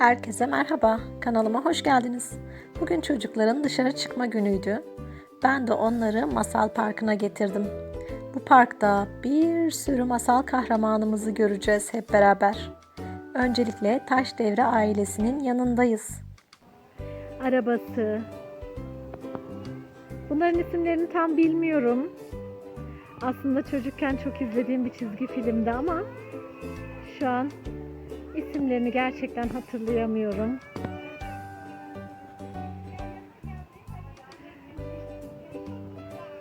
Herkese merhaba, kanalıma hoş geldiniz. Bugün çocukların dışarı çıkma günüydü. Ben de onları masal parkına getirdim. Bu parkta bir sürü masal kahramanımızı göreceğiz hep beraber. Öncelikle Taş Devre ailesinin yanındayız. Arabası. Bunların isimlerini tam bilmiyorum. Aslında çocukken çok izlediğim bir çizgi filmdi ama şu an isimlerini gerçekten hatırlayamıyorum.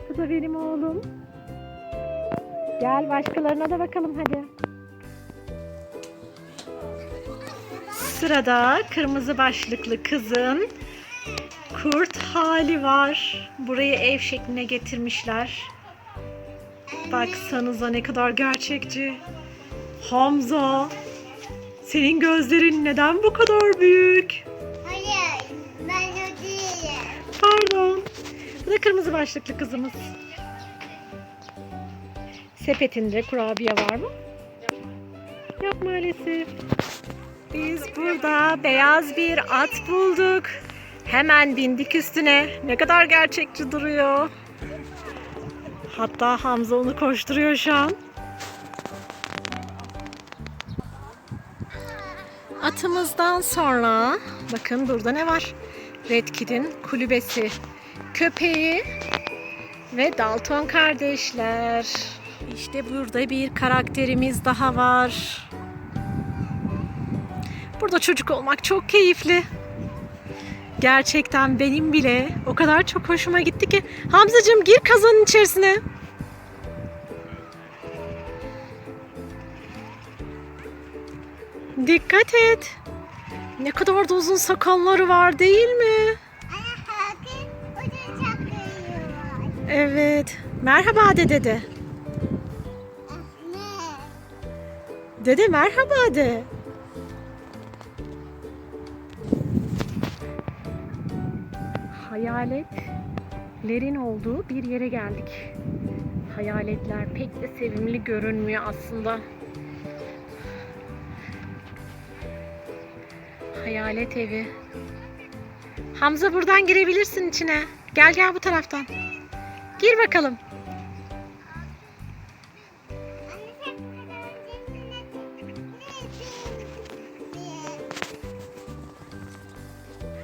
Bu da benim oğlum. Gel başkalarına da bakalım hadi. Sırada kırmızı başlıklı kızın kurt hali var. Burayı ev şekline getirmişler. Baksanıza ne kadar gerçekçi. Hamza, senin gözlerin neden bu kadar büyük? Hayır, ben o değilim. Pardon. Bu da kırmızı başlıklı kızımız. Sepetinde kurabiye var mı? Yok maalesef. Biz burada beyaz bir at bulduk. Hemen bindik üstüne. Ne kadar gerçekçi duruyor. Hatta Hamza onu koşturuyor şu an. Atımızdan sonra bakın burada ne var? Red Kid'in kulübesi, köpeği ve Dalton kardeşler. İşte burada bir karakterimiz daha var. Burada çocuk olmak çok keyifli. Gerçekten benim bile o kadar çok hoşuma gitti ki. Hamzacığım gir kazanın içerisine. Dikkat et. Ne kadar da uzun sakalları var değil mi? Evet. Merhaba de dede. Ne? Dede merhaba de. Hayaletlerin olduğu bir yere geldik. Hayaletler pek de sevimli görünmüyor aslında. Hayalet evi. Hamza buradan girebilirsin içine. Gel gel bu taraftan. Gir bakalım.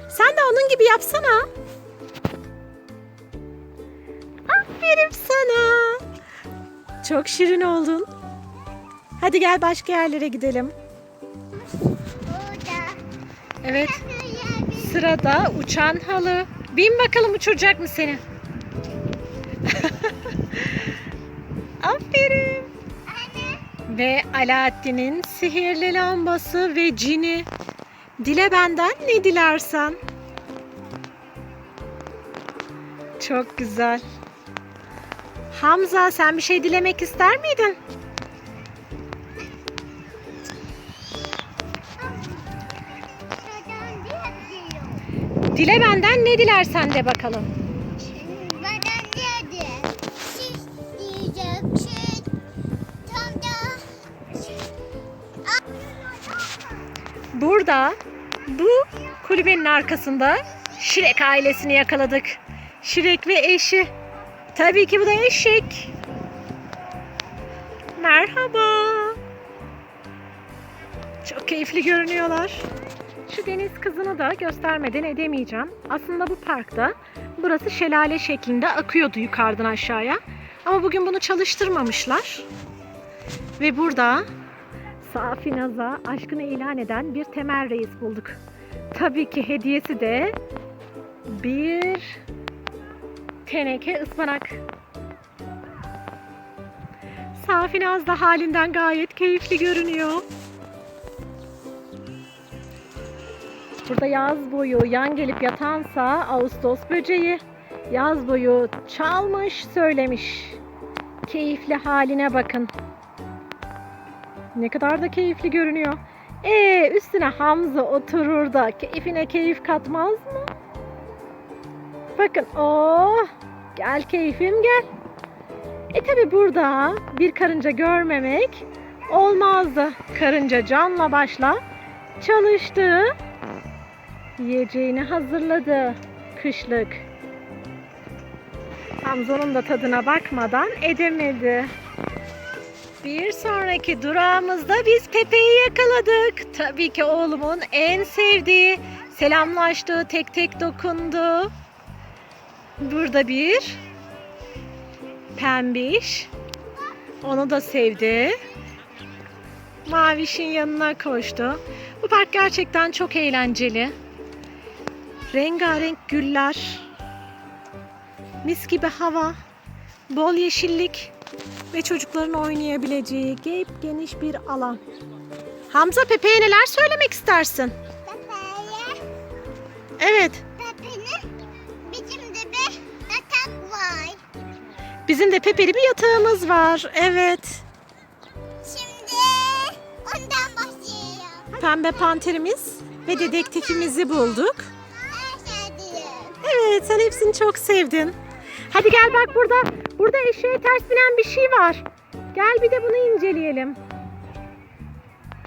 Sen de onun gibi yapsana. Aferin sana. Çok şirin oldun. Hadi gel başka yerlere gidelim. Evet. Sırada uçan halı. Bin bakalım uçuracak mı seni? Aferin. anne. Ve Alaaddin'in sihirli lambası ve cini. Dile benden ne dilersen. Çok güzel. Hamza sen bir şey dilemek ister miydin? Dile benden ne dilersen de bakalım. Diyecek şey. Tam da. Burada bu kulübenin arkasında Şirek ailesini yakaladık. Şirek ve eşi. Tabii ki bu da eşek. Merhaba. Çok keyifli görünüyorlar. Şu deniz kızını da göstermeden edemeyeceğim. Aslında bu parkta burası şelale şeklinde akıyordu yukarıdan aşağıya. Ama bugün bunu çalıştırmamışlar. Ve burada Safi Naz'a aşkını ilan eden bir temel reis bulduk. Tabii ki hediyesi de bir teneke ıspanak. Safi Naz da halinden gayet keyifli görünüyor. Burada yaz boyu yan gelip yatansa Ağustos böceği. Yaz boyu çalmış söylemiş. Keyifli haline bakın. Ne kadar da keyifli görünüyor. Ee, üstüne Hamza oturur da keyfine keyif katmaz mı? Bakın, oh, gel keyfim gel. E tabi burada bir karınca görmemek olmazdı. Karınca canla başla çalıştı yiyeceğini hazırladı. Kışlık. Hamza'nın da tadına bakmadan edemedi. Bir sonraki durağımızda biz Pepe'yi yakaladık. Tabii ki oğlumun en sevdiği, selamlaştığı, tek tek dokundu. Burada bir pembiş. Onu da sevdi. Mavişin yanına koştu. Bu park gerçekten çok eğlenceli. Rengarenk güller. Mis gibi hava. Bol yeşillik ve çocukların oynayabileceği gep geniş bir alan. Hamza Pepe'ye neler söylemek istersin? Pepe'ye, Evet, Pepe'nin bizim de bir yatak var. bizim de Pepe'li bir yatağımız var. Evet. Şimdi ondan başlayalım. Pembe panterimiz ve dedektifimizi bulduk. Evet, sen hepsini çok sevdin. Hadi gel bak burada. Burada eşeğe ters binen bir şey var. Gel bir de bunu inceleyelim.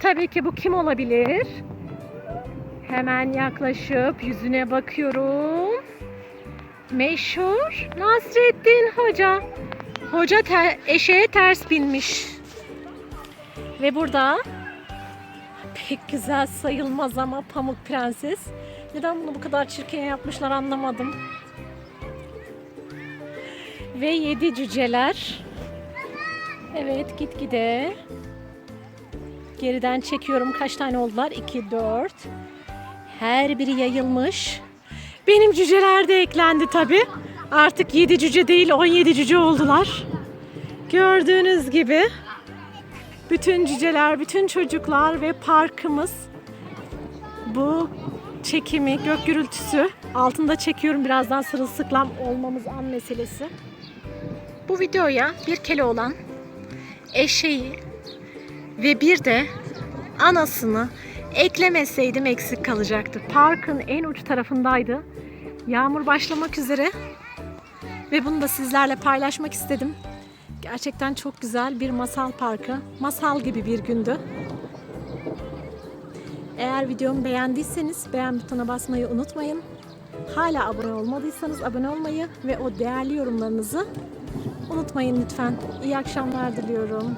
Tabii ki bu kim olabilir? Hemen yaklaşıp yüzüne bakıyorum. Meşhur Nasrettin Hoca. Hoca ter- eşeğe ters binmiş. Ve burada pek güzel sayılmaz ama Pamuk Prenses. Neden bunu bu kadar çirkin yapmışlar anlamadım. Ve yedi cüceler. Evet gitgide. Geriden çekiyorum kaç tane oldular? 2, 4. Her biri yayılmış. Benim cüceler de eklendi tabi. Artık 7 cüce değil 17 cüce oldular. Gördüğünüz gibi bütün cüceler, bütün çocuklar ve parkımız bu çekimi, gök gürültüsü altında çekiyorum birazdan sırılsıklam olmamız an meselesi. Bu videoya bir kele olan eşeği ve bir de anasını eklemeseydim eksik kalacaktı. Parkın en uç tarafındaydı. Yağmur başlamak üzere ve bunu da sizlerle paylaşmak istedim. Gerçekten çok güzel bir masal parkı. Masal gibi bir gündü. Eğer videomu beğendiyseniz beğen butonuna basmayı unutmayın. Hala abone olmadıysanız abone olmayı ve o değerli yorumlarınızı unutmayın lütfen. İyi akşamlar diliyorum.